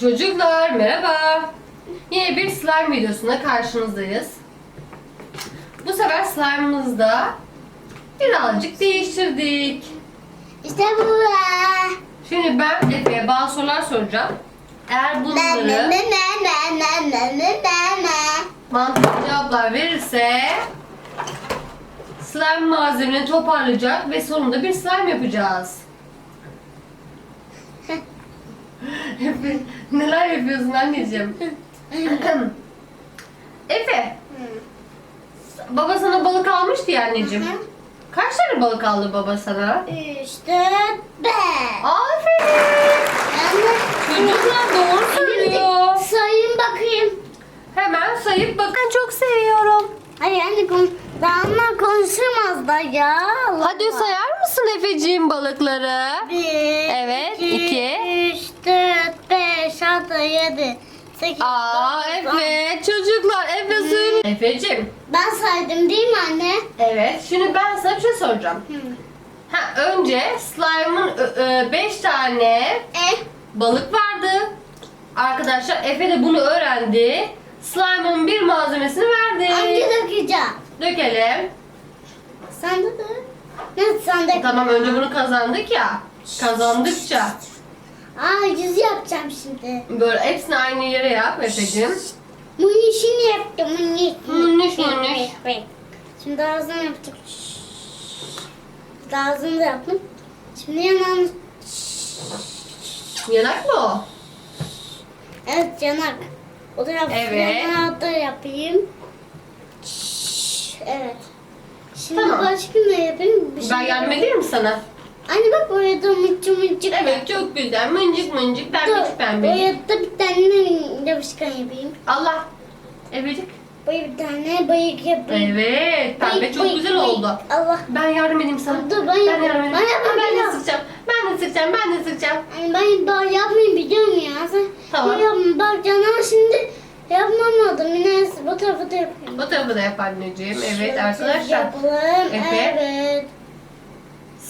Çocuklar merhaba. Yine bir slime videosunda karşınızdayız. Bu sefer slime'ımızda birazcık değiştirdik. İşte bu. Şimdi ben Efe'ye bazı sorular soracağım. Eğer bunları mantıklı cevaplar verirse slime malzemeni toparlayacak ve sonunda bir slime yapacağız. Efe neler yapıyorsun anneciğim? Efe baba sana balık almıştı ya anneciğim. Kaç tane balık aldı baba sana? Üç, dört, beş. Aferin. Yani Çocuklar doğru söylüyor. sayın bakayım. Hemen sayıp bakın çok seviyorum. Hayır anne kon daha konuşamaz da ya. Allah Hadi sayar mısın Efeciğim balıkları? Bir, Evet, sekiz, Aa dokuz, on. Efe çocuklar Efe söyle. Efeciğim. Ben saydım değil mi anne? Evet şimdi ben sana bir şey soracağım. Hı. Ha önce slime'ın 5 tane E, balık vardı. Arkadaşlar Efe de bunu öğrendi. Slime'ın bir malzemesini verdi. anne dökeceğim. Dökelim. Sen de dök. Nasıl sen de? Tamam önce bunu kazandık ya. Kazandıkça Aa yüz yapacağım şimdi. böyle hepsini aynı yere yap Efe'cim. Bunun işini yaptım. Bunun işini. Munniş, munniş. Şimdi ağzını yaptık. Şimdi ağzını da yaptım. Şimdi yanağını. Yanak mı o? Evet yanak. O da yapsın. Evet. Yanağı da yapayım. Evet. Şimdi Tamam. başka ne yapayım? Bir şey Ben yardım edeyim mi sana? Anne bak oraya da mıncık mıncık. Evet çok güzel. Mıncık mıncık pembecik pembecik. Oraya da bir tane yapışkan yapayım. Allah. Efecik. Buraya bir tane bayık yapayım. Evet. Pembe Bayık, çok bayık, güzel bayık. oldu. Allah. Ben yardım edeyim sana. Dur, ben yardım edeyim. Ben ben de sıkacağım. Ben de sıkacağım. Ben de sıkacağım. Yani ben daha yapmayı biliyorum ya. Sen Tamam. Yapma. Bak canım şimdi yapmam lazım. Neyse bu tarafı da yapayım. Bu tarafı da yap anneciğim. Evet Şöyle arkadaşlar. Yapalım. Efe. Evet.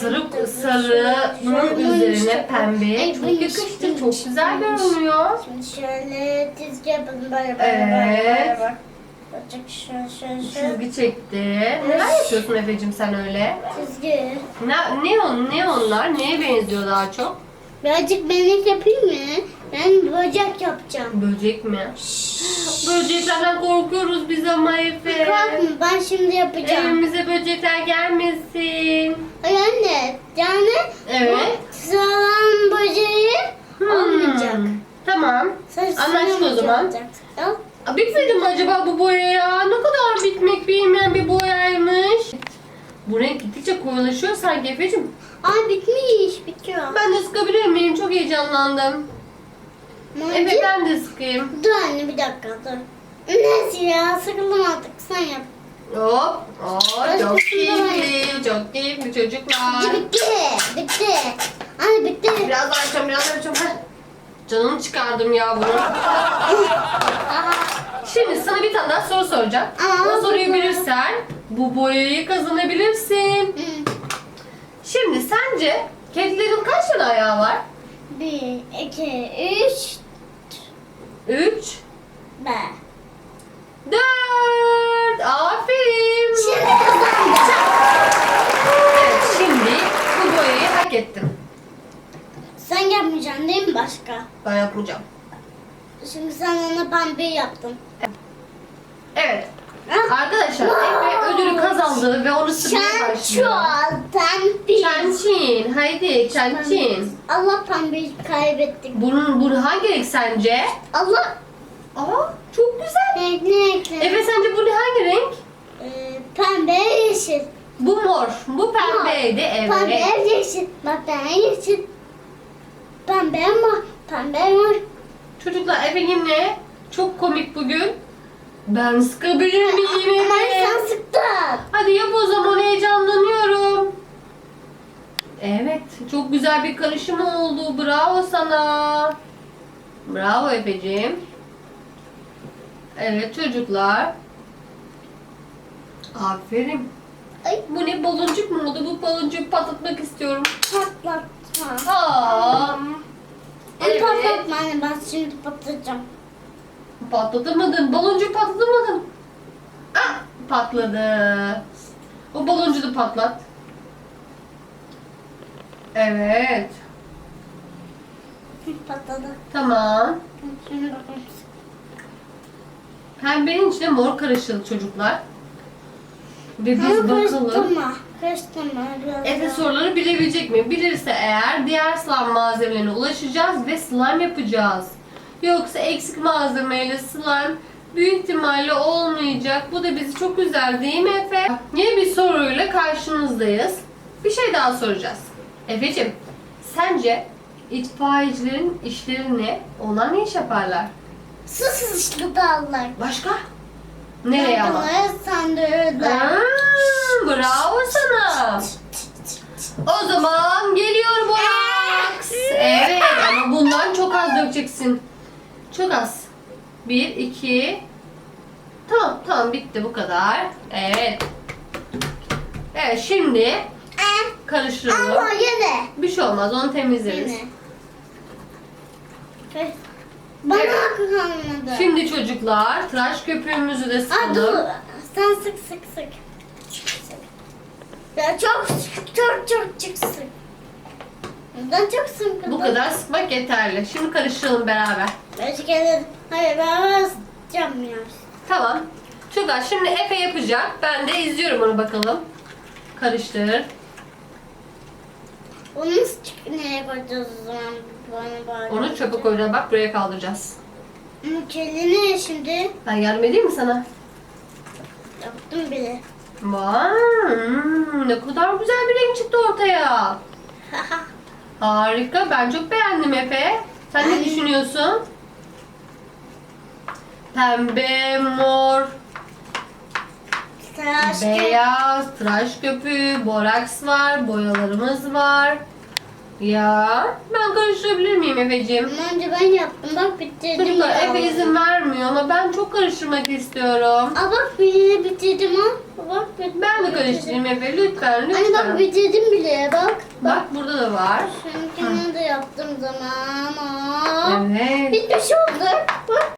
Sarı sarının üzerine pembe çok yakıştı. Çok güzel görünüyor. Şimdi şöyle çizgi yapalım. Böyle böyle Evet. böyle böyle. Bacak şöyle şöyle şöyle. Çizgi çekti. Neler yapıyorsun Efe'cim sen öyle? Çizgi. Ne, ne, on, ne onlar? Neye benziyor daha çok? Birazcık benek yapayım mı? Ben bacak yapacağım. Böcek mi? Böceklerden korkuyoruz biz ama Efe. Korkma ben şimdi yapacağım. Evimize böcekler gelmesin. Ay anne yani Evet. sağlam böceği olmayacak. Hmm, Tamam. Saçını Anlaştık o zaman. Al. Aa, Bitmedi mi acaba bu boya ya? Ne kadar bitmek bilmeyen bir boyaymış. Bu renk gittikçe koyulaşıyor sanki Efe'cim. Ay bitmiş. Bitiyor. Ben de sıkabilir miyim? Çok heyecanlandım. Mancı. Efe ben de sıkayım. Dur anne bir dakika dur. Neyse ya sıkıldım artık sen yap. Hop. Oo, çok keyifli. Çok keyifli çocuklar. Bitti bitti. Anne bitti. Biraz daha açacağım, biraz daha açacağım. Heh. Canını çıkardım ya bunu. Şimdi sana bir tane daha soru soracağım. Aa, Bu soruyu bilirsen bu boyayı kazanabilirsin. Şimdi sence kedilerin kaç tane ayağı var? Bir, iki, üç, Üç, be. dört. Aferin. Şimdi kazandım. Evet, şimdi bu boyayı hak ettim. Sen yapmayacaksın değil mi başka? Ben yapmayacağım. Şimdi sen ona pembe yaptın. Evet. Arkadaşlar Efe ödülü kazandı ve onu sıkmaya başlıyor. çoğaltan bir. Çençin. Haydi Çençin. Allah pembeyi kaybettik. Bunun, bunun hangi renk sence? Allah Aa çok güzel. renk ne? Efe sence bu ne hangi renk? Ee, pembe yeşil. Bu mor. Bu pembeydi evet. Pembe yeşil. Bak ben yeşil. Pembe mor. Pembe mor. Çocuklar Efe yine çok komik bugün. Ben sıkabilir miyim Efe? sen sıktın. Hadi yap o zaman heyecanlanıyorum. Evet çok güzel bir karışım oldu. Bravo sana. Bravo Efe'ciğim. Evet çocuklar. Aferin. Ay Bu ne baloncuk mu oldu? Bu baloncuğu patlatmak istiyorum. patlatma. Aa. Evet. patlatma. anne ben şimdi patlayacağım. Patlatamadın. Baloncuk patlatamadın. Ah, patladı. O baloncu da patlat. Evet. Patladı. Tamam. Pembenin içine mor karışık çocuklar. Ve biz bakalım. karıştırma. Karıştırma. Biraz Efe daha. soruları bilebilecek mi? Bilirse eğer diğer slime malzemelerine ulaşacağız ve slime yapacağız. Yoksa eksik malzemeyle slime büyük ihtimalle olmayacak. Bu da bizi çok üzer değil mi Efe? Yeni bir soruyla karşınızdayız. Bir şey daha soracağız. Efe'cim sence itfaiyecilerin işleri ne? Onlar ne iş yaparlar? Su sıçratarlar. Başka? Nereye ama? Sandırırlar. Aa, bravo sana. O zaman geliyor Borax. Evet ama bundan çok az dökeceksin. Çok az. Bir, iki. Tamam tamam bitti bu kadar. Evet. Evet şimdi karıştıralım. Ama yine. Bir şey olmaz onu temizleriz. Yine. Bana kalmadı. Şimdi çocuklar tıraş köpüğümüzü de Aa, dur. sıkalım. Sen sık sık sık. Sık. Ya çok sık, çok çok çok sık. Neden çok sık? Bu kadar sıkmak yeterli. Şimdi karıştıralım beraber. Beş kere. Hayır ben basacağım ya. Tamam. Çocuklar şimdi Efe yapacak. Ben de izliyorum onu bakalım. Karıştır. Onu nereye koyacağız o zaman? Bana. Onu çöpe koyacağız. Bak buraya kaldıracağız. Ne şimdi? Ben yardım edeyim mi sana? Yaptım bile. Vay, hmm, ne kadar güzel bir renk çıktı ortaya. Harika. Ben çok beğendim Efe. Sen ne düşünüyorsun? Pembe, mor, Tıraş beyaz, tıraş köpüğü, boraks var, boyalarımız var. Ya ben karıştırabilir miyim Efe'ciğim? Ama önce ben yaptım. Bak bitirdim. Çocuklar ya. Efe izin vermiyor ama ben çok karıştırmak istiyorum. Aa bak birini bitirdim ha. Bak bit- Ben de bitirdim. karıştırayım Efe lütfen Anne bak lütfen. bitirdim bile bak. Bak burada da var. Şununkini de yaptım zaman. Aa. Evet. Bitmiş oldu. Bak.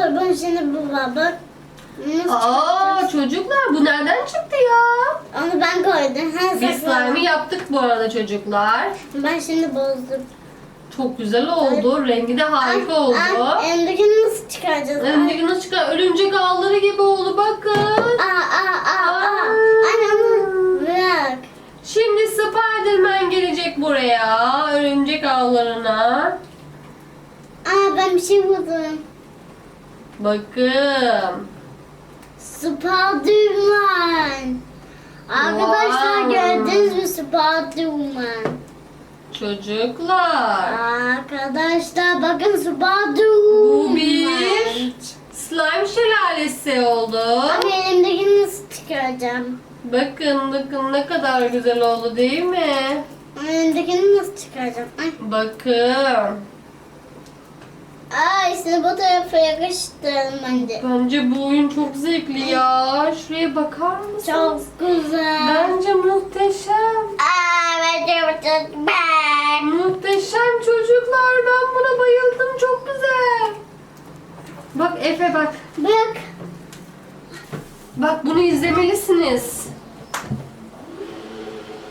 Dur ben bu. Nasıl Aa çocuklar bu nereden çıktı ya? Onu ben koydum. Ha, Biz sakla. slime'ı yaptık bu arada çocuklar. Ben şimdi bozdum. Çok güzel oldu. Rengi de harika oldu. Elimdekini nasıl çıkaracağız? Önündeki nasıl çıkar? Örümcek ağları gibi oldu bakın. Aa aa aa aa. Aa. Anne onu bırak. Şimdi Spiderman gelecek buraya. Örümcek ağlarına. Aa ben bir şey buldum. Bakın. Spiderman. Arkadaşlar Wow. gördünüz mü Spiderman? Çocuklar. Arkadaşlar bakın Spiderman. Bu bir slime şelalesi oldu. Ama elimdekini nasıl çıkaracağım? Bakın bakın ne kadar güzel oldu değil mi? Elimdekini nasıl çıkaracağım? Ay. Bakın. Aa işte bu tarafa yakıştıralım bence. Bence bu oyun çok zevkli ya. Şuraya bakar mısınız? Çok güzel. Bence muhteşem. Aa bence bu çok ben. Muhteşem çocuklar. Ben buna bayıldım. Çok güzel. Bak Efe bak. Bak. Bak bunu izlemelisiniz.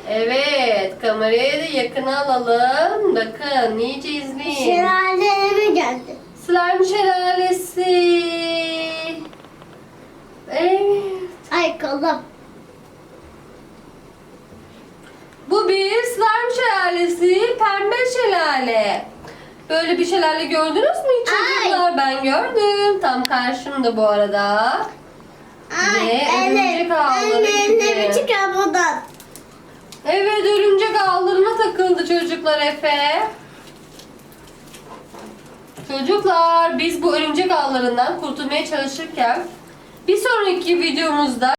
Evet, kamerayı da yakına alalım. Bakın, iyice izleyin. Şelaleme geldi. Slime şelalesi. Evet. Ay kolum. Bu bir slime şelalesi, pembe şelale. Böyle bir şelale gördünüz mü hiç çocuklar? Ben gördüm. Tam karşımda bu arada. Ay Ve örümcek ağları Anne gibi. çıkar buradan. Evet örümcek ağlarına takıldı çocuklar Efe. Çocuklar biz bu örümcek ağlarından kurtulmaya çalışırken bir sonraki videomuzda